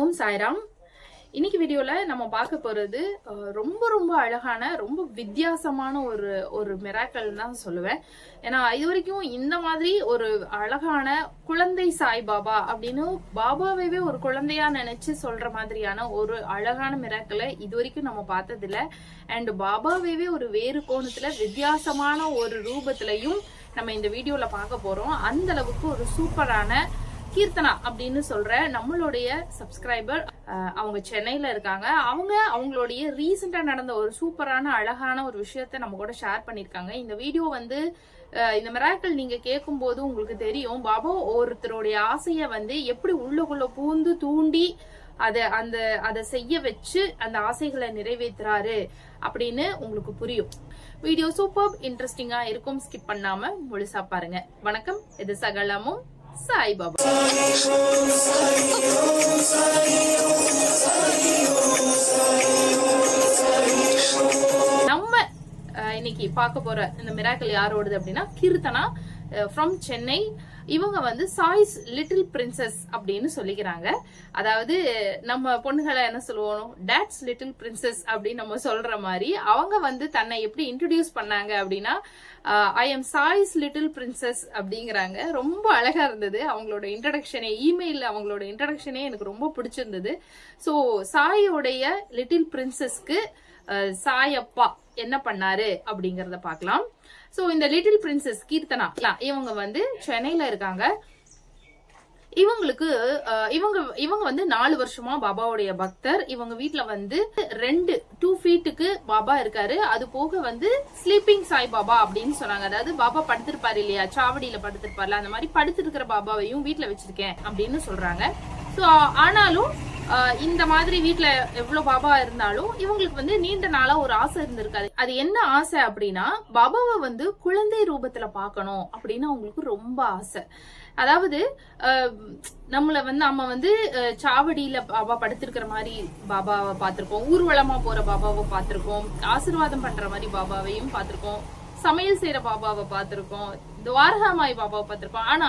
ஓம் சாய்ராம். இன்னைக்கு வீடியோவில் நம்ம பார்க்க போகிறது ரொம்ப ரொம்ப அழகான ரொம்ப வித்தியாசமான ஒரு ஒரு மிராக்கல் தான் சொல்லுவேன். ஏன்னா இது வரைக்கும் இந்த மாதிரி ஒரு அழகான குழந்தை சாய் பாபா அப்படின்னு பாபாவைவே ஒரு குழந்தையா நினைச்சு சொல்ற மாதிரியான ஒரு அழகான மிராக்கலை இது வரைக்கும் நம்ம பார்த்ததில்ல. அண்ட் பாபாவைவே ஒரு வேறு கோணத்துல வித்தியாசமான ஒரு ரூபத்திலையும் நம்ம இந்த வீடியோல பார்க்க போறோம். அந்த அளவுக்கு ஒரு சூப்பரான கீர்த்தனா அப்படின்னு சொல்ற நம்மளுடைய சப்ஸ்கிரைபர் அவங்க சென்னையில இருக்காங்க. அவங்க அவங்களுடைய ரீசெண்டா நடந்த ஒரு சூப்பரான அழகான ஒரு விஷயத்த நம்ம கூட ஷேர் பண்ணிருக்காங்க இந்த வீடியோ வந்து இந்த மிராக்கள் நீங்க கேட்கும் போது உங்களுக்கு தெரியும். பாபா ஒருத்தருடைய ஆசைய வந்து எப்படி உள்ளுக்குள்ள பூந்து தூண்டி அதை அந்த அதை செய்ய வச்சு அந்த ஆசைகளை நிறைவேற்றுறாரு அப்படின்னு உங்களுக்கு புரியும். வீடியோ சூப்பர் இன்ட்ரெஸ்டிங்கா இருக்கும். ஸ்கிப் பண்ணாம முழுசா பாருங்க. வணக்கம். இது சகலமும். சாய் பாபா நம்ம இன்னைக்கு பார்க்க போற இந்த மிராக்கல் யாரோடது அப்படின்னா கீர்த்தனா ஃப்ரம் சென்னை. இவங்க வந்து சாய்ஸ் லிட்டில் பிரின்சஸ் அப்படின்னு சொல்லிக்கிறாங்க. அதாவது நம்ம பொண்ணுகளை என்ன சொல்லுவோம்? டேட்ஸ் லிட்டில் பிரின்சஸ் அப்படின்னு நம்ம சொல்ற மாதிரி அவங்க வந்து தன்னை எப்படி இன்ட்ரடியூஸ் பண்ணாங்க அப்படின்னா I am choice little princess அப்படிங்கிறாங்க. ரொம்ப அழகா இருந்தது. அவங்களோட இன்ட்ரடக்ஷனே இமெயில் அவங்களோட இன்ட்ரடக்ஷனே எனக்கு ரொம்ப பிடிச்சிருந்தது. ஸோ சாயோடைய லிட்டில் பிரின்சஸ்க்கு சாயப்பா என்ன பண்ணாரு அப்படிங்கறத பார்க்கலாம். சோ இந்த லிட்டில் பிரின்சஸ் கீர்த்தனா இவங்க வந்து சென்னையில இருக்காங்க. இவங்களுக்கு இவங்க இவங்க வந்து நாலு வருஷமா பாபாவுடைய பக்தர். இவங்க வீட்டுல வந்து ரெண்டு டூ ஃபீட்டுக்கு பாபா இருக்காரு. அது போக வந்து ஸ்லீப்பிங் சாய் பாபா அப்படின்னு சொன்னாங்க. அதாவது பாபா படுத்திருப்பாரு இல்லையா? சாவடியில படுத்திருப்பாருல. அந்த மாதிரி படுத்திருக்கிற பாபாவையும் வீட்டுல வச்சிருக்கேன் அப்படின்னு சொல்றாங்க. ஸோ ஆனாலும் இந்த மாதிரி வீட்டுல எவ்வளவு பாபா இருந்தாலும் இவங்களுக்கு வந்து நீண்ட நாளா ஒரு ஆசை இருந்திருக்காது. அது என்ன ஆசை அப்படின்னா பாபாவை வந்து குழந்தை ரூபத்துல பாக்கணும் அப்படின்னு அவங்களுக்கு ரொம்ப ஆசை. அதாவது அஹ், நம்மள வந்து நம்ம வந்து அஹ், சாவடியில பாபா படுத்திருக்கிற மாதிரி பாபாவை பார்த்திருக்கோம் ஊர்வலமா போற பாபாவை பார்த்திருக்கோம் ஆசிர்வாதம் பண்ற மாதிரி பாபாவையும் பார்த்திருக்கோம் சமையல் செய்யற பாபாவை பார்த்திருக்கோம் துவாரகாமாய் பாபாவை பார்த்திருக்கோம் ஆனா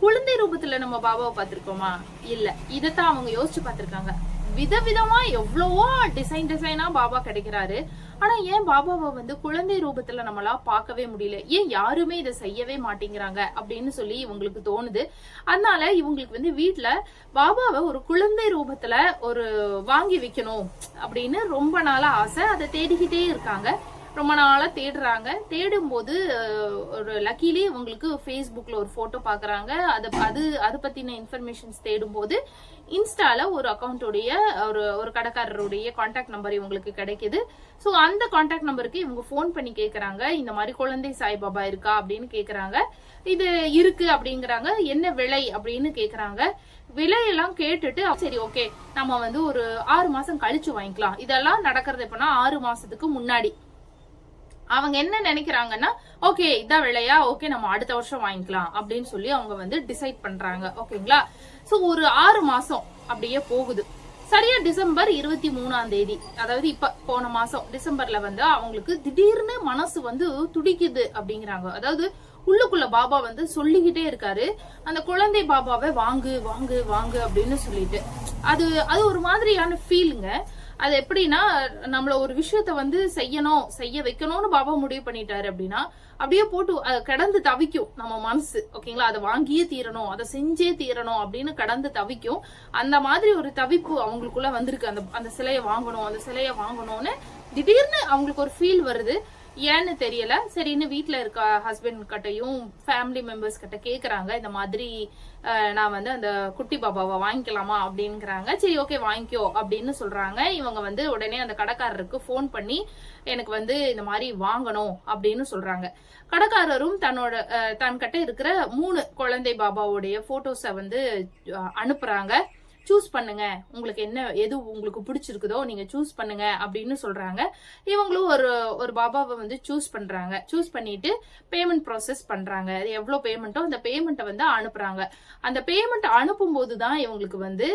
குழந்தை ரூபத்துல நம்ம பாபாவை பார்த்திருக்கோமா? இல்ல. இதைத்தான் அவங்க யோசிச்சு பார்த்திருக்காங்க. விதவிதமா எவ்வளவோ டிசைன் டிசைனா பாபா கிடைக்கிறாரு. ஆனா ஏன் பாபாவை வந்து குழந்தை ரூபத்துல நம்மளா பார்க்கவே முடியல? ஏன் யாருமே இதை செய்யவே மாட்டேங்கிறாங்க? அப்படின்னு சொல்லி இவங்களுக்கு தோணுது. அதனால இவங்களுக்கு வந்து வீட்டுல பாபாவை ஒரு குழந்தை ரூபத்துல ஒரு வாங்கி வைக்கணும் அப்படின்னு ரொம்ப நாளா ஆசை. அதை தேடிக்கிட்டே இருக்காங்க. ரொம்ப நாளாக தேடுறாங்க. தேடும்போது ஒரு லக்கிலி இவங்களுக்கு ஃபேஸ்புக்கில் ஒரு ஃபோட்டோ பார்க்குறாங்க அதை அது அதை பற்றின இன்ஃபர்மேஷன்ஸ் தேடும்போது இன்ஸ்டாவில் ஒரு அக்கௌண்ட்டுடைய ஒரு ஒரு கடைக்காரருடைய காண்டாக்ட் நம்பர் இவங்களுக்கு கிடைக்குது. ஸோ அந்த காண்டாக்ட் நம்பருக்கு இவங்க ஃபோன் பண்ணி கேட்குறாங்க இந்த மாதிரி குழந்தை சாய்பாபா இருக்கா அப்படின்னு கேட்குறாங்க இது இருக்கு அப்படிங்கிறாங்க. என்ன விலை அப்படின்னு கேட்குறாங்க விலையெல்லாம் கேட்டுட்டு சரி ஓகே நம்ம வந்து ஒரு ஆறு மாசம் கழிச்சு வாங்கிக்கலாம். இதெல்லாம் நடக்கிறது எப்படின்னா ஆறு மாசத்துக்கு முன்னாடி. அவங்க என்ன நினைக்கிறாங்கன்னா ஓகே இதான் விலையா? ஓகே நம்ம அடுத்த வருஷம் வாங்கிக்கலாம். அப்படின்னு சொல்லி அவங்க வந்து டிசைட் பண்றாங்க. ஓகேங்களா ஸோ ஒரு ஆறு மாசம் அப்படியே போகுது. சரியா டிசம்பர் இருபத்தி மூணாம் தேதி அதாவது இப்ப போன மாசம் டிசம்பர்ல வந்து அவங்களுக்கு திடீர்னு மனசு வந்து துடிக்குது அப்படிங்கிறாங்க. அதாவது உள்ளுக்குள்ள பாபா வந்து சொல்லிக்கிட்டே இருக்காரு. அந்த குழந்தை பாபாவை வாங்கு வாங்கு வாங்கு அப்படின்னு சொல்லிட்டு. அது அது ஒரு மாதிரியான ஃபீலுங்க அது எப்படின்னா நம்மள ஒரு விஷயத்த வந்து செய்யணும் செய்ய வைக்கணும்னு பாபா முடிவு பண்ணிட்டாரு அப்படின்னா அப்படியே போட்டு கடந்து தவிக்கும் நம்ம மனசு ஓகேங்களா? அதை வாங்கியே தீரணும் அதை செஞ்சே தீரணும் அப்படின்னு கடந்து தவிக்கும். அந்த மாதிரி ஒரு தவிப்பு அவங்களுக்குள்ள வந்திருக்கு. அந்த அந்த சிலையை வாங்கணும் அந்த சிலையை வாங்கணும்னு திடீர்னு அவங்களுக்கு ஒரு ஃபீல் வருது. ஏன்னு தெரியல. சரின்னு வீட்டில் இருக்க ஹஸ்பண்ட் கிட்டையும் ஃபேமிலி மெம்பர்ஸ் கிட்ட கேக்குறாங்க இந்த மாதிரி நான் வந்து அந்த குட்டி பாபாவை வாங்கிக்கலாமா அப்படிங்கிறாங்க சரி ஓகே வாங்கிக்கோ அப்படின்னு சொல்றாங்க. இவங்க வந்து உடனே அந்த கடைக்காரருக்கு ஃபோன் பண்ணி எனக்கு வந்து இந்த மாதிரி வாங்கணும் அப்படின்னு சொல்றாங்க. கடைக்காரரும் தன்னோட தன்கிட்ட தன் கிட்ட இருக்கிற மூணு குழந்தை பாபாவுடைய போட்டோஸை வந்து அனுப்புறாங்க. சூஸ் பண்ணுங்க. உங்களுக்கு என்ன எது உங்களுக்கு பிடிச்சிருக்குதோ நீங்க சூஸ் பண்ணுங்க அப்படின்னு சொல்றாங்க. இவங்களும் ஒரு ஒரு பாபாவை வந்து சூஸ் பண்றாங்க. சூஸ் பண்ணிட்டு பேமெண்ட் ப்ராசஸ் பண்றாங்க. அது எவ்வளவு பேமெண்ட்டோ அந்த பேமெண்ட்டை வந்து அனுப்புறாங்க. அந்த பேமெண்ட் அனுப்பும் போது தான் இவங்களுக்கு வந்து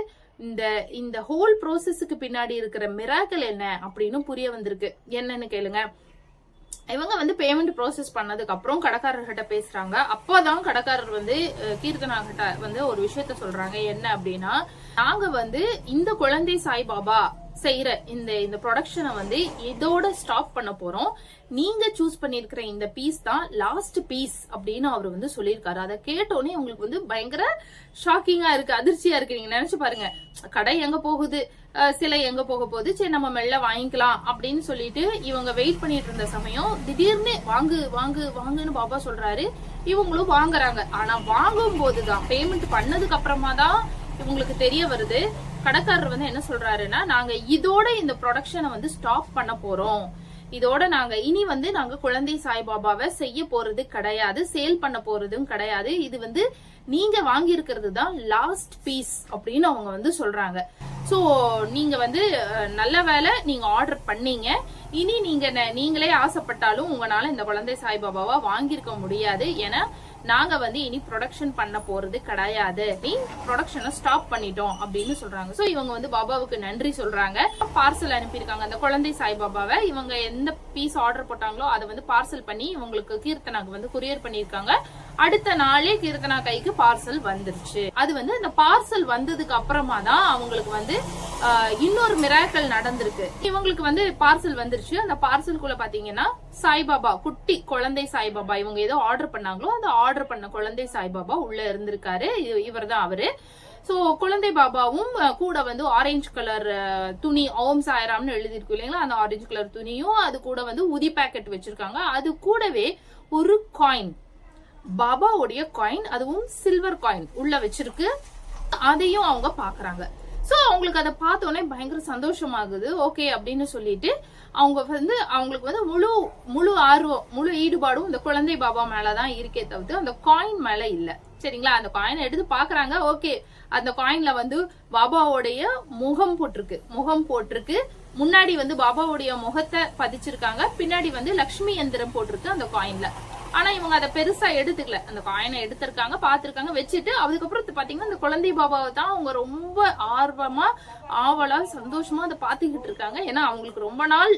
இந்த இந்த ஹோல் ப்ரோசஸுக்கு பின்னாடி இருக்கிற மிராக்கள் என்ன அப்படின்னு புரிய வந்திருக்கு. என்னன்னு கேளுங்க. இவங்க வந்து பேமெண்ட் ப்ராசஸ் பண்ணதுக்கு அப்புறம் கடைக்காரர்கிட்ட பேசுறாங்க. அப்பதான் கடைக்காரர் வந்து கீர்த்தனாகிட்ட கீர்த்தனா கிட்ட வந்து ஒரு விஷயத்த சொல்றாங்க. என்ன அப்படின்னா நாங்க வந்து இந்த குழந்தை சாய்பாபா செய்கிற இந்த இந்த ப்ரொடக்ஷனை வந்து இதோட ஸ்டாப் பண்ண போறோம். நீங்க சூஸ் பண்ணிருக்கிற இந்த பீஸ் தான் லாஸ்ட் பீஸ் அப்படின்னு அவர் வந்து சொல்லியிருக்காரு. அதை கேட்டோடனே உங்களுக்கு வந்து பயங்கர ஷாக்கிங்கா இருக்கு அதிர்ச்சியா இருக்கு. நீங்க நினைச்சு பாருங்க. கடை எங்க போகுது? சிலை எங்க போக போகுது? சரி நம்ம மெல்ல வாங்கிக்கலாம் அப்படின்னு சொல்லிட்டு இவங்க வெயிட் பண்ணிட்டு இருந்த சமயம் திடீர்னு வாங்கு வாங்கு வாங்குன்னு பாபா சொல்றாரு. இவங்களும் வாங்குறாங்க. ஆனா வாங்கும் போதுதான் பேமெண்ட் பண்ணதுக்கு அப்புறமா தான் இவங்களுக்கு தெரிய வருது கடைக்காரர் வந்து என்ன சொல்றாருன்னா நாங்க இதோட இந்த ப்ரொடக்ஷனை வந்து ஸ்டாப் பண்ண போறோம். இதோட நாங்க இனி வந்து நாங்க குழந்தை சாய்பாபாவை செய்ய போறது கிடையாது சேல் பண்ண போறதும் கிடையாது. இது வந்து நீங்க வாங்கி இருக்கிறது தான் லாஸ்ட் பீஸ் அப்படின்னு அவங்க வந்து சொல்றாங்க. ஸோ நீங்கள் வந்து நல்ல வேலை நீங்கள் ஆர்டர் பண்ணீங்க. இனி நீங்கள் நீங்களே ஆசைப்பட்டாலும் உங்களால் இந்த குழந்தை சாய்பாபாவா வாங்கியிருக்க முடியாது. ஏன்னா நாங்கள் வந்து இனி ப்ரொடக்ஷன் பண்ண போகிறது கிடையாது. நீ ப்ரொடக்ஷனை ஸ்டாப் பண்ணிட்டோம் அப்படின்னு சொல்கிறாங்க ஸோ இவங்க வந்து பாபாவுக்கு நன்றி சொல்கிறாங்க பார்சல் அனுப்பியிருக்காங்க. அந்த குழந்தை சாய்பாபாவை இவங்க எந்த பீஸ் ஆர்டர் போட்டாங்களோ அதை வந்து பார்சல் பண்ணி இவங்களுக்கு கீர்த்தனாக்கு வந்து குரியர் பண்ணியிருக்காங்க. அடுத்த நாளே கீர்த்தனா கைக்கு பார்சல் வந்துருச்சு. அது வந்து அந்த பார்சல் வந்ததுக்கு அப்புறமா தான் அவங்களுக்கு வந்து இன்னொரு மிராக்கள் நடந்திருக்கு. இவங்களுக்கு வந்து பார்சல் வந்துருச்சு. அந்த பார்சலுக்குள்ள பாத்தீங்கன்னா சாய்பாபா குட்டி குழந்தை சாய்பாபா இவங்க ஏதோ ஆர்டர் பண்ணாங்களோ அந்த ஆர்டர் பண்ண குழந்தை சாய்பாபா உள்ள இருந்திருக்காரு. இவர் தான் அவரு. சோ குழந்தை பாபாவும் கூட வந்து ஆரஞ்சு கலர் துணி ஓம் சாயராம்னு எழுதிருக்கு இல்லைங்களா? அந்த ஆரஞ்சு கலர் துணியும் அது கூட வந்து உதி பேக்கெட் வச்சிருக்காங்க. அது கூடவே ஒரு காயின் பாபாவுடைய காயின் அதுவும் சில்வர் காயின் உள்ள வச்சிருக்கு. அதையும் அவங்க பாக்குறாங்க சோ அவங்களுக்கு அதை பார்த்தோன்னே பயங்கர சந்தோஷமாகுது. ஓகே அப்படின்னு சொல்லிட்டு அவங்க வந்து அவங்களுக்கு வந்து முழு முழு ஆர்வம் முழு ஈடுபாடும் இந்த குழந்தை பாபா மேலதான் இருக்கே தவிர்த்து அந்த காயின் மேல இல்ல. சரிங்களா? அந்த காயினை எடுத்து பாக்குறாங்க ஓகே அந்த காயின்ல வந்து பாபாவுடைய முகம் போட்டிருக்கு. முகம் போட்டிருக்கு. முன்னாடி வந்து பாபாவுடைய முகத்தை பதிச்சிருக்காங்க. பின்னாடி வந்து லக்ஷ்மி எந்திரம் போட்டிருக்கு அந்த காயின்ல ஆனா இவங்க அதை பெருசா எடுத்துக்கல. அந்த காயினை எடுத்திருக்காங்க பாத்திருக்காங்க வச்சுட்டு அதுக்கப்புறம் பாத்தீங்கன்னா அந்த குழந்தை பாபாவை தான் அவங்க ரொம்ப ஆர்வமா ஆவலா சந்தோஷமா அதை பாத்துக்கிட்டு இருக்காங்க. ஏன்னா அவங்களுக்கு ரொம்ப நாள்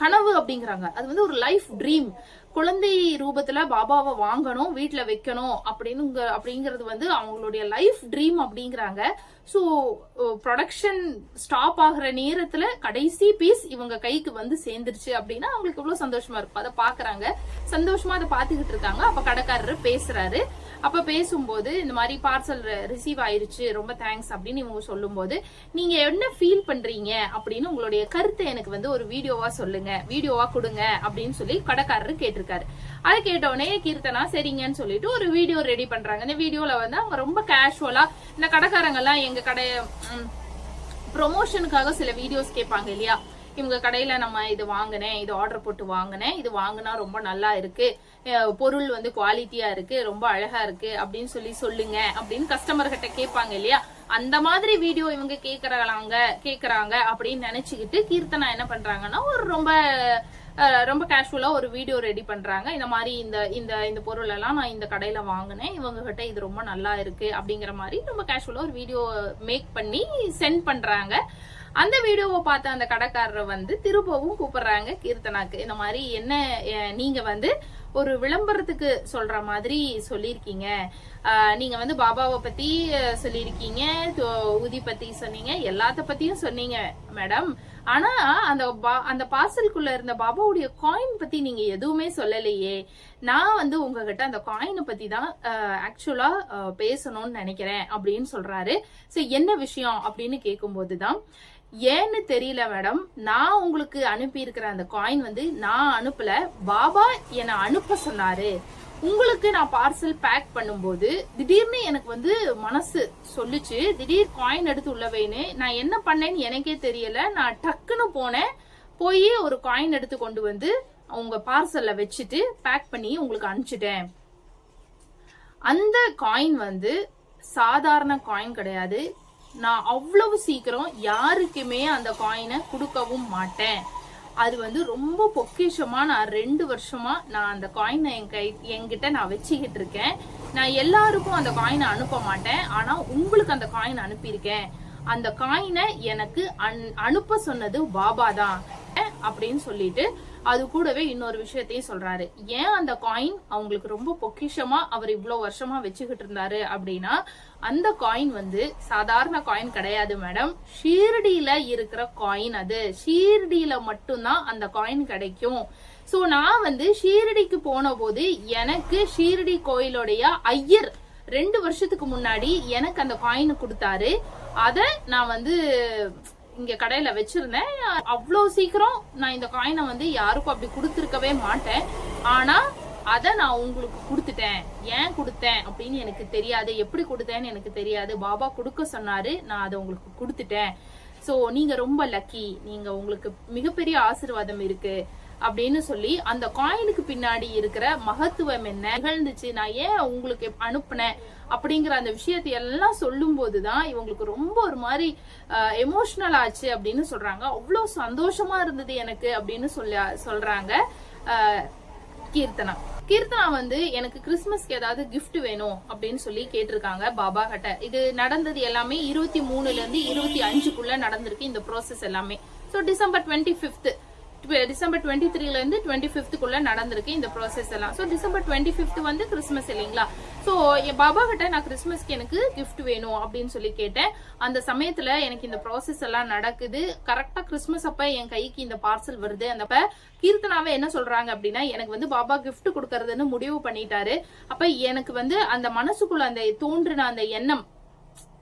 கனவு அப்படிங்கிறாங்க. அது வந்து ஒரு லைஃப் ட்ரீம் குழந்தை ரூபத்துல பாபாவை வாங்கணும் வீட்டுல வைக்கணும் அப்படின்னு அப்படிங்கிறது வந்து அவங்களுடைய லைஃப் ட்ரீம் அப்படிங்கிறாங்க. ஸோ ப்ரொடக்ஷன் ஸ்டாப் ஆகிற நேரத்தில் கடைசி பீஸ் இவங்க கைக்கு வந்து சேர்ந்துருச்சு அப்படின்னா அவங்களுக்கு எவ்வளோ சந்தோஷமா இருக்கும். அதை பார்க்குறாங்க. சந்தோஷமா அதை பார்த்துக்கிட்டு இருக்காங்க. அப்போ கடைக்காரர் பேசுறாரு. அப்ப பேசும்போது இந்த மாதிரி பார்சல் ரிசீவ் ஆயிருச்சு ரொம்ப தேங்க்ஸ் அப்படின்னு இவங்க சொல்லும்போது நீங்க என்ன ஃபீல் பண்றீங்க? அப்படின்னு உங்களுடைய கருத்தை எனக்கு வந்து ஒரு வீடியோவா சொல்லுங்க. வீடியோவா கொடுங்க அப்படின்னு சொல்லி கடைக்காரர் கேட்டிருக்காரு. அதை கேட்ட கீர்த்தனா சரிங்கன்னு சொல்லிட்டு ஒரு வீடியோ ரெடி பண்றாங்க. இந்த வீடியோல வந்து அவங்க ரொம்ப கேஷுவலா இந்த கடைக்காரங்கெல்லாம் எங்க கடை ப்ரொமோஷனுக்காக சில வீடியோஸ் கேட்பாங்க இல்லையா? இவங்க கடையில நம்ம இது வாங்கினேன் இது ஆர்டர் போட்டு வாங்கினேன் இது வாங்கினா ரொம்ப நல்லா இருக்கு பொருள் வந்து குவாலிட்டியா இருக்கு ரொம்ப அழகா இருக்கு அப்படின்னு சொல்லி சொல்லுங்க அப்படின்னு கஸ்டமர்கிட்ட கேட்பாங்க இல்லையா? அந்த மாதிரி வீடியோ இவங்க கேக்குறாங்க கேக்குறாங்க அப்படின்னு நினைச்சுக்கிட்டு கீர்த்தனா என்ன பண்றாங்கன்னா ஒரு ரொம்ப ரொம்ப கேஷுவலா ஒரு வீடியோ ரெடி பண்றாங்க. இந்த மாதிரி இந்த இந்த இந்த பொருள் எல்லாம் நான் இந்த கடையில வாங்கினேன். இவங்க கிட்ட இது ரொம்ப நல்லா இருக்கு அப்படிங்கிற மாதிரி ரொம்ப கேஷுவலா ஒரு வீடியோ மேக் பண்ணி சென்ட் பண்றாங்க. அந்த வீடியோவை பார்த்த அந்த கடைக்காரரை வந்து திரும்பவும் கூப்பிடுறாங்க கீர்த்தனாக்கு. இந்த மாதிரி என்ன நீங்கள் நீங்க வந்து ஒரு விளம்பரத்துக்கு சொல்ற மாதிரி சொல்லியிருக்கீங்க. நீங்க வந்து பாபாவை பத்தி சொல்லியிருக்கீங்க ஊதி பத்தி சொன்னீங்க எல்லாத்த பத்தியும் சொன்னீங்க மேடம். ஆனா அந்த பா- அந்த பார்சலுக்குள்ள இருந்த பாபாவுடைய காயின் பத்தி நீங்க எதுவுமே சொல்லலையே. நான் வந்து உங்ககிட்ட அந்த காயினை பத்தி தான் ஆக்சுவலா பேசணும்னு நினைக்கிறேன் அப்படின்னு சொல்றாரு. சோ என்ன விஷயம் அப்படின்னு கேட்கும்போது தான் ஏன்னு தெரியல மேடம். நான் உங்களுக்கு அனுப்பி இருக்கிற அந்த காயின் வந்து நான் அனுப்பல. பாபா என்னை அனுப்ப சொன்னாரு. உங்களுக்கு நான் பார்சல் பேக் பண்ணும்போது திடீர்னு எனக்கு வந்து மனசு சொல்லுச்சு திடீர் காயின் எடுத்து உள்ள வைன்னு நான் என்ன பண்ணேன்னு எனக்கே தெரியல. நான் டக்குன்னு போனேன். போய் ஒரு காயின் எடுத்து கொண்டு வந்து உங்க பார்சல்ல வச்சுட்டு பேக் பண்ணி உங்களுக்கு அனுப்பிச்சிட்டேன். அந்த காயின் வந்து சாதாரண காயின் கிடையாது. நான் அவ்வளவு சீக்கிரம் யாருக்குமே அந்த காயினை கொடுக்கவும் மாட்டேன். அது வந்து ரொம்ப பொக்கிஷமா நான் ரெண்டு வருஷமா நான் அந்த காயினை என் கை என்கிட்ட நான் வச்சுக்கிட்டு இருக்கேன். நான் எல்லாருக்கும் அந்த காயினை அனுப்ப மாட்டேன். ஆனா உங்களுக்கு அந்த காயின் அனுப்பியிருக்கேன். அந்த காயினை எனக்கு அன்- அனுப்ப சொன்னது பாபா தான் அப்படின்னு சொல்லிட்டு அது கூடவே இன்னொரு விஷயத்தையும் சொல்றாரு. ஏன் அந்த காயின் அவங்களுக்கு ரொம்ப பொக்கிஷமா அவர் இவ்வளவு வருஷமா வச்சுக்கிட்டு இருந்தாரு அப்படின்னா அந்த காயின் வந்து சாதாரண காயின் கிடையாது மேடம் ஷீர்டியில இருக்கிற காயின் அது. ஷீர்டியில மட்டும்தான் அந்த காயின் கிடைக்கும். சோ நான் வந்து ஷீரடிக்கு போன போது எனக்கு ஷீரடி கோயிலுடைய ஐயர் ரெண்டு வருஷத்துக்கு முன்னாடி எனக்கு அந்த காயின் கொடுத்தாரு. அத நான் வந்து இங்க கடையில வச்சிருந்தேன். அவ்வளோ சீக்கிரம் நான் இந்த காயினை வந்து யாருக்கும் அப்படி கொடுத்துருக்கவே மாட்டேன். ஆனா அதை நான் உங்களுக்கு கொடுத்துட்டேன். ஏன் கொடுத்தேன் அப்படின்னு எனக்கு தெரியாது. எப்படி கொடுத்தேன்னு எனக்கு தெரியாது. பாபா கொடுக்க சொன்னாரு. நான் அதை உங்களுக்கு கொடுத்துட்டேன். சோ நீங்க ரொம்ப லக்கி நீங்க உங்களுக்கு மிகப்பெரிய ஆசீர்வாதம் இருக்கு. அப்படின்னு சொல்லி அந்த காயினுக்கு பின்னாடி இருக்கிற மகத்துவம் என்ன? நிகழ்ந்துச்சு. நான் ஏன் உங்களுக்கு அனுப்புனேன்? அப்படிங்கிற அந்த விஷயத்தை எல்லாம் சொல்லும் போதுதான் இவங்களுக்கு ரொம்ப ஒரு மாதிரி எமோஷனல் ஆச்சு அப்படின்னு சொல்றாங்க. அவ்வளவு சந்தோஷமா இருந்தது எனக்கு அப்படின்னு சொல்ல சொல்றாங்க கீர்த்தனா. கீர்த்தனா வந்து எனக்கு கிறிஸ்மஸ்க்கு ஏதாவது கிஃப்ட் வேணும் அப்படின்னு சொல்லி கேட்டிருக்காங்க பாபா கிட்ட. இது நடந்தது எல்லாமே இருபத்தி மூணுல இருந்து இருபத்தி அஞ்சுக்குள்ள நடந்திருக்கு இந்த ப்ராசஸ் எல்லாமே. So December twenty fifth December twenty த்ரீலேருந்து twenty ஃபிஃப்த்துக்குள்ள நடந்திருக்கு இந்த ப்ராசஸ் எல்லாம். ஸோ டிசம்பர் டுவெண்ட்டி ஃபிஃப்த் வந்து கிறிஸ்மஸ் இல்லைங்களா? ஸோ என் பாபா கிட்ட நான் கிறிஸ்மஸ்க்கு எனக்கு கிஃப்ட் வேணும் அப்படின்னு சொல்லி கேட்டேன். அந்த சமயத்தில் எனக்கு இந்த ப்ராசஸ் எல்லாம் நடக்குது. கரெக்டாக கிறிஸ்மஸ் அப்போ என் கைக்கு இந்த பார்சல் வருது. அந்த கீர்த்தனாவை கீர்த்தனாவே என்ன சொல்கிறாங்க அப்படின்னா எனக்கு வந்து பாபா கிஃப்ட் கொடுக்கறதுன்னு முடிவு பண்ணிட்டாரு. அப்போ எனக்கு வந்து அந்த மனசுக்குள்ள அந்த தோன்றின அந்த எண்ணம்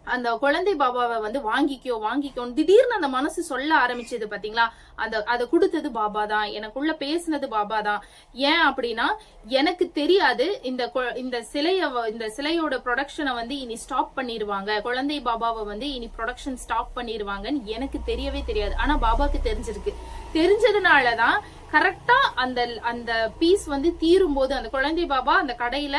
அந்த குழந்தை பாபாவை வந்து வாங்கிக்கோ வாங்கிக்கோன்னு திடீர்னு அந்த மனசு சொல்ல ஆரம்பிச்சது பாத்தீங்களா? அந்த அதை கொடுத்தது பாபா தான் எனக்குள்ள பேசினது பாபா தான் ஏன் அப்படின்னா எனக்கு தெரியாது இந்த கொ- இந்த சிலைய இந்த சிலையோட ப்ரொடக்ஷனை வந்து இனி ஸ்டாப் பண்ணிருவாங்க. குழந்தை பாபாவை வந்து இனி ப்ரொடக்ஷன் ஸ்டாப் பண்ணிருவாங்கன்னு எனக்கு தெரியவே தெரியாது. ஆனா பாபாக்கு தெரிஞ்சிருக்கு. தெரிஞ்சதுனாலதான் கரெக்டா அந்த அந்த பீஸ் வந்து தீரும் போது அந்த குழந்தை பாபா அந்த கடையில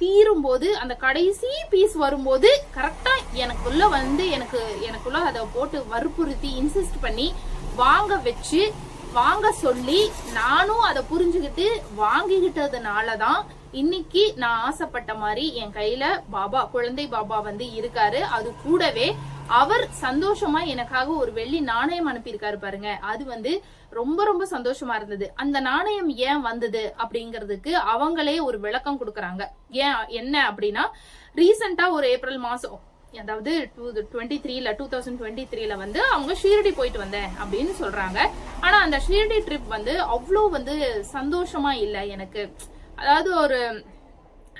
தீரும் போது அந்த கடைசி பீஸ் வரும்போது கரெக்டா எனக்குள்ள வந்து எனக்கு எனக்குள்ள அதை போட்டு வற்புறுத்தி இன்சிஸ்ட் பண்ணி வாங்க வச்சு வாங்க சொல்லி நானும் அதை புரிஞ்சுக்கிட்டு வாங்கிக்கிட்டதுனால தான் இன்னைக்கு நான் ஆசைப்பட்ட மாதிரி என் கையில பாபா குழந்தை பாபா வந்து இருக்காரு. அது கூடவே அவர் சந்தோஷமா எனக்காக ஒரு வெள்ளி நாணயம் அனுப்பியிருக்காரு பாருங்க. அது வந்து ரொம்ப ரொம்ப சந்தோஷமா இருந்தது. அந்த நாணயம் ஏன் வந்தது அப்படிங்கிறதுக்கு அவங்களே ஒரு விளக்கம் கொடுக்கறாங்க. ஏன் என்ன அப்படின்னா ரீசெண்டா ஒரு ஏப்ரல் மாசம் அதாவது டூ டுவெண்ட்டி த்ரீல டூ தௌசண்ட் டுவெண்ட்டி த்ரீல வந்து அவங்க ஷீரடி போயிட்டு வந்தேன் அப்படின்னு சொல்றாங்க. ஆனா அந்த ஷீரடி ட்ரிப் வந்து அவ்வளோ வந்து சந்தோஷமா இல்லை எனக்கு. அதாவது ஒரு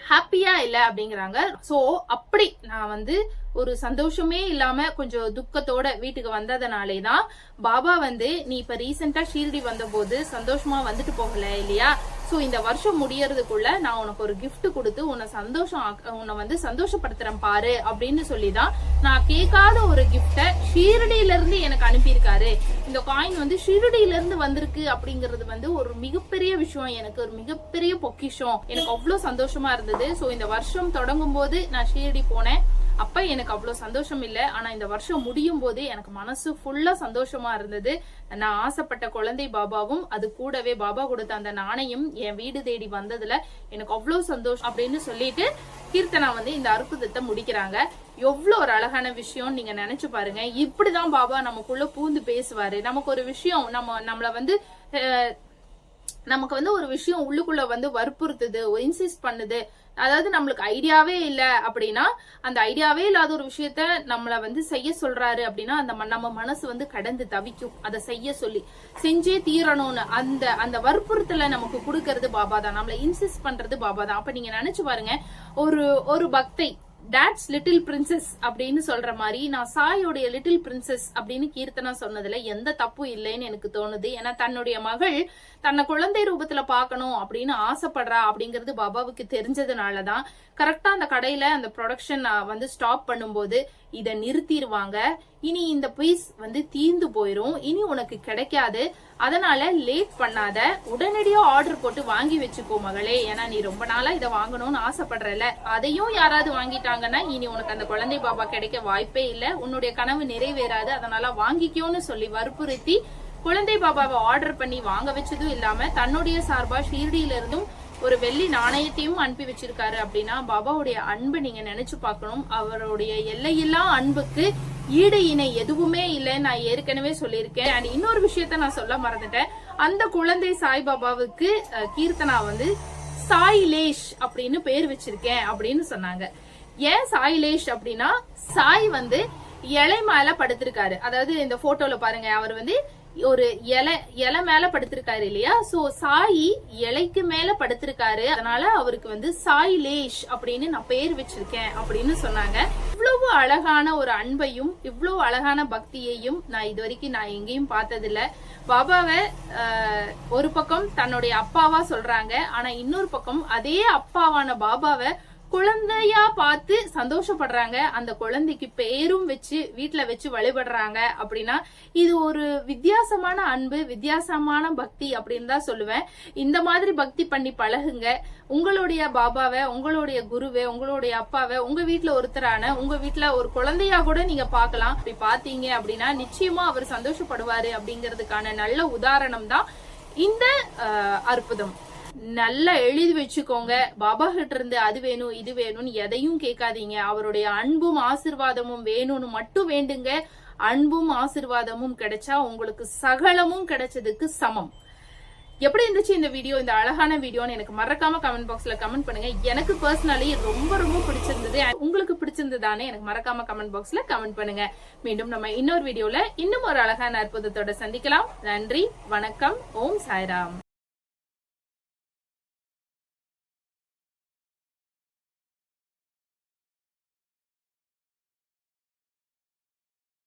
ஹாப்பியா இல்லை அப்படிங்கிறாங்க. சோ அப்படி நான் வந்து ஒரு சந்தோஷமே இல்லாம கொஞ்சம் துக்கத்தோட வீட்டுக்கு வந்ததுனாலே தான் பாபா வந்து நீ இப்ப ரீசெண்டா ஷீரடி வந்தபோது சந்தோஷமா வந்துட்டு போகல இல்லையா? சோ இந்த வருஷம் முடியறதுக்குள்ள நான் உனக்கு ஒரு கிஃப்ட் கொடுத்து உன்னை சந்தோஷம் ஆக்க- உன்னை வந்து சந்தோஷப்படுத்துறேன் பாரு அப்படின்னு சொல்லி தான் நான் கேட்காத ஒரு கிஃப்டை ஷீரடியில இருந்து எனக்கு அனுப்பியிருக்காரு. இந்த காயின் வந்து ஷீரடியில இருந்து வந்திருக்கு அப்படிங்கிறது வந்து ஒரு மிகப்பெரிய விஷயம். எனக்கு ஒரு மிகப்பெரிய பொக்கிஷம். எனக்கு அவ்வளவு சந்தோஷமா இருந்தது. சோ இந்த வருஷம் தொடங்கும் போது நான் ஷீரடி போனேன். அப்ப எனக்கு அவ்வளவு சந்தோஷம் இல்ல. ஆனா இந்த வருஷம் முடியும் போது எனக்கு மனசு ஃபுல்லா சந்தோஷமா இருந்தது. நான் ஆசைப்பட்ட குழந்தை பாபாவும் அது கூடவே பாபா கொடுத்த அந்த நாணயம் என் வீடு தேடி வந்ததுல எனக்கு அவ்வளவு சந்தோஷம் அப்படின்னு சொல்லிட்டு கீர்த்தனா வந்து இந்த அற்புதத்தை முடிக்கிறாங்க. எவ்வளவு ஒரு அழகான விஷயம் நீங்க நினைச்சு பாருங்க. இப்படிதான் பாபா நமக்குள்ள பூந்து பேசுவாரு. நமக்கு ஒரு விஷயம் நம்ம நம்மள வந்து நமக்கு வந்து ஒரு விஷயம் உள்ளுக்குள்ள வந்து வற்புறுத்துது இன்சிஸ்ட் பண்ணுது. அதாவது நம்மளுக்கு ஐடியாவே இல்லை அப்படின்னா அந்த ஐடியாவே இல்லாத ஒரு விஷயத்த நம்மளை வந்து செய்ய சொல்றாரு அப்படின்னா அந்த ம- நம்ம மனசு வந்து கடந்து தவிக்கும். அதை செய்ய சொல்லி செஞ்சே தீரணும்னு அந்த அந்த வற்புறுத்தலை நமக்கு கொடுக்கறது பாபா தான் நம்மளை இன்சிஸ்ட் பண்றது பாபா தான் அப்ப நீங்க நினைச்சு பாருங்க ஒரு ஒரு பக்தை டேட்ஸ் லிட்டில் பிரின்சஸ் அப்படின்னு சொல்ற மாதிரி நான் சாயோடைய லிட்டில் பிரின்சஸ் அப்படின்னு கீர்த்தனா சொன்னதுல எந்த தப்பும் இல்லைன்னு எனக்கு தோணுது. ஏன்னா தன்னுடைய மகள் தன்னை குழந்தை ரூபத்துல பார்க்கணும் அப்படின்னு ஆசைப்படுறா அப்படிங்கிறது பாபாவுக்கு தெரிஞ்சதுனாலதான் கரெக்டா அந்த கடையில அந்த ப்ரொடக்ஷன் வந்து ஸ்டாப் பண்ணும்போது இதை நிறுத்திடுவாங்க இனி இந்த பீஸ் வந்து தீர்ந்து போயிரும். இனி உனக்கு கிடைக்காது. அதனால லேட் பண்ணாத. உடனடியா ஆர்டர் போட்டு வாங்கி வச்சுக்கோ மகளே. ஏன்னா நீ ரொம்ப நாளா இதை வாங்கணும்னு ஆசைப்படுறல அதையும் யாராவது வாங்கிட்டாங்கன்னா இனி உனக்கு அந்த குழந்தை பாபா கிடைக்க வாய்ப்பே இல்லை. உன்னுடைய கனவு நிறைவேறாது. அதனால வாங்கிக்கோன்னு சொல்லி வற்புறுத்தி குழந்தை பாபாவை ஆர்டர் பண்ணி வாங்க வச்சதும் இல்லாம தன்னுடைய சார்பா ஷீரடியில இருந்தும் ஒரு வெள்ளி நாணயத்தையும் அனுப்பி வச்சிருக்காரு அப்படின்னா பாபாவுடைய அன்பை நீங்க நினைச்சு பார்க்கணும். அவருடைய எல்லையில்லா அன்புக்கு ஈடு இணை எதுவுமே இல்லைன்னு நான் ஏற்கனவே சொல்லியிருக்கேன். அண்ட் இன்னொரு விஷயத்த நான் சொல்ல மறந்துட்டேன். அந்த குழந்தை சாய்பாபாவுக்கு கீர்த்தனா வந்து சாய்லேஷ் அப்படின்னு பேர் வச்சிருக்கேன் அப்படின்னு சொன்னாங்க. ஏன் சாய்லேஷ் அப்படின்னா சாய் வந்து இலை மேல படுத்திருக்காரு. அதாவது இந்த போட்டோல பாருங்க அவர் வந்து ஒரு இலை இலை மேல படுத்திருக்காரு இல்லையா? சோ சாயி இலைக்கு மேல படுத்திருக்காரு. அதனால அவருக்கு வந்து சாயிலேஷ் அப்படின்னு நான் பேர் வச்சிருக்கேன் அப்படின்னு சொன்னாங்க. இவ்வளவு அழகான ஒரு அன்பையும் இவ்வளவு அழகான பக்தியையும் நான் இது வரைக்கும் நான் எங்கேயும் பார்த்ததில்ல. பாபாவை ஒரு பக்கம் தன்னுடைய அப்பாவா சொல்றாங்க. ஆனா இன்னொரு பக்கம் அதே அப்பாவான பாபாவை குழந்தையா பார்த்து சந்தோஷப்படுறாங்க. அந்த குழந்தைக்கு பேரும் வச்சு வீட்டுல வச்சு வழிபடுறாங்க அப்படின்னா இது ஒரு வித்தியாசமான அன்பு வித்தியாசமான பக்தி அப்படின்னு தான் சொல்லுவேன். இந்த மாதிரி பக்தி பண்ணி பழகுங்க. உங்களுடைய பாபாவை உங்களுடைய குருவை உங்களுடைய அப்பாவை உங்க வீட்டுல ஒருத்தரான உங்க வீட்டுல ஒரு குழந்தையா கூட நீங்க பார்க்கலாம். அப்படி பாத்தீங்க அப்படின்னா நிச்சயமா அவர் சந்தோஷப்படுவாரு அப்படிங்கிறதுக்கான நல்ல உதாரணம் தான் இந்த அற்புதம். நல்லா எழுதி வச்சுக்கோங்க. பாபா கிட்ட இருந்து அது வேணும் இது வேணும்னு எதையும் கேட்காதீங்க. அவருடைய அன்பும் ஆசிர்வாதமும் வேணும்னு மட்டும் வேண்டுங்க. அன்பும் ஆசிர்வாதமும் கிடைச்சா உங்களுக்கு சகலமும் கிடைச்சதுக்கு சமம். எப்படி இருந்துச்சு இந்த வீடியோ இந்த அழகான வீடியோன்னு எனக்கு மறக்காம கமெண்ட் பாக்ஸ்ல கமெண்ட் பண்ணுங்க. எனக்கு பர்சனலி ரொம்ப ரொம்ப பிடிச்சிருந்தது. உங்களுக்கு பிடிச்சிருந்ததானே எனக்கு மறக்காம கமெண்ட் பாக்ஸ்ல கமெண்ட் பண்ணுங்க. மீண்டும் நம்ம இன்னொரு வீடியோல இன்னும் ஒரு அழகான அற்புதத்தோட சந்திக்கலாம். நன்றி வணக்கம். ஓம் சாய்ராம்.